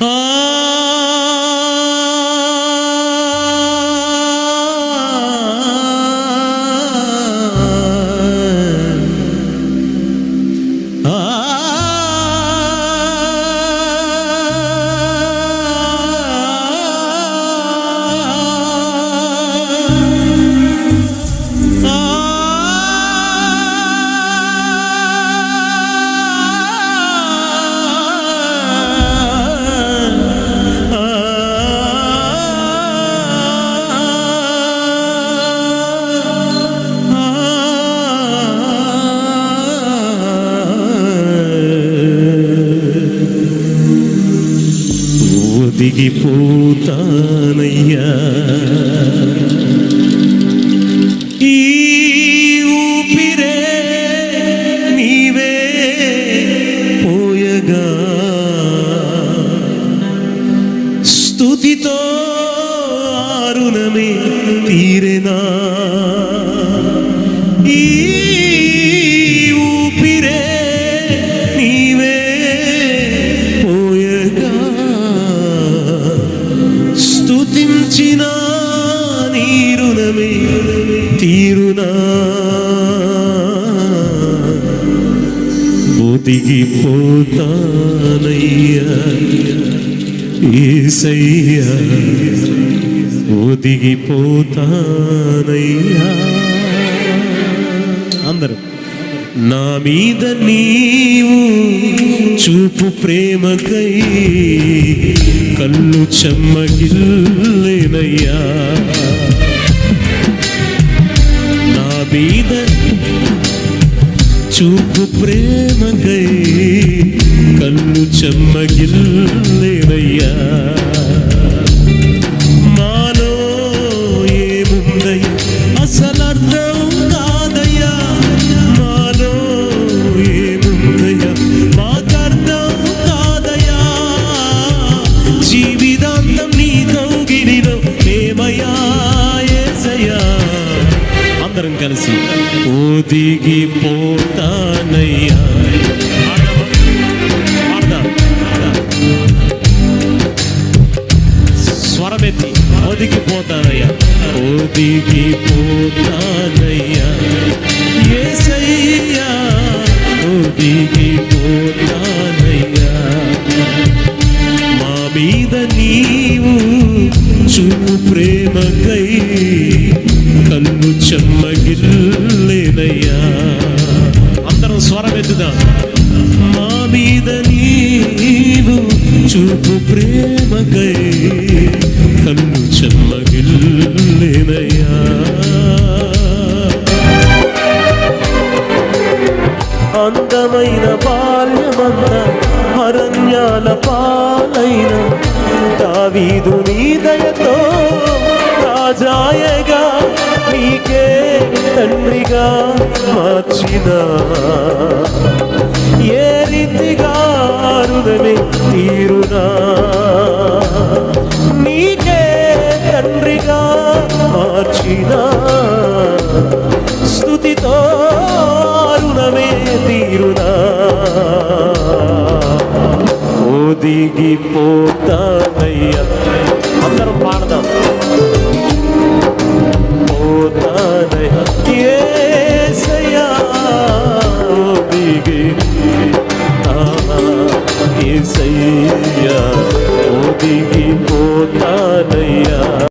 Huh? ఒదిగిపోతానయ్యా ఈ ఊపిరే నీవే పోయగా. స్తుతితో ఆరుణమే తీరెనా. ఈ తీర్చిన నీరుణమే తీరునా. ఒదిగిపోతానయ్యా ఏసయ్యా. ఒదిగిపోతానయ్యా అందరూ నా మీద నీవు చూపు ప్రేమకై కళ్ళు చెమ్మగిల్లేనయ్యా. నా మీద చూపు ప్రేమకై కళ్ళు చెమ్మగిల్లేనయ్యా. ఒదిగిపోతానయ్యా ఆడదామా? ఆడదాం. స్వరమెత్తి ఒదిగిపోతానయ్యా ఒదిగిపోతానయ్యా ఏసయ్యా ఒదిగిపోతానయ్యా మా మీద నీవు చూపు ప్రేమకై చూద్దాం మా మీద నీవు చూపు ప్రేమకై కన్ను చెమ్మగిల్లేనయ్యా అందమైన బాల్యమంత అరణ్యాల పాలైన దావీదు నీ దయత తండ్రిగా మార్చిన ఏ రీతిగా హృదయమే తీరునా? నీకే తండ్రిగా మార్చిన స్థుతితో అరుణమే తీరునా? ఒదిగిపోతానయ్యా దిగిపోతానయ్యా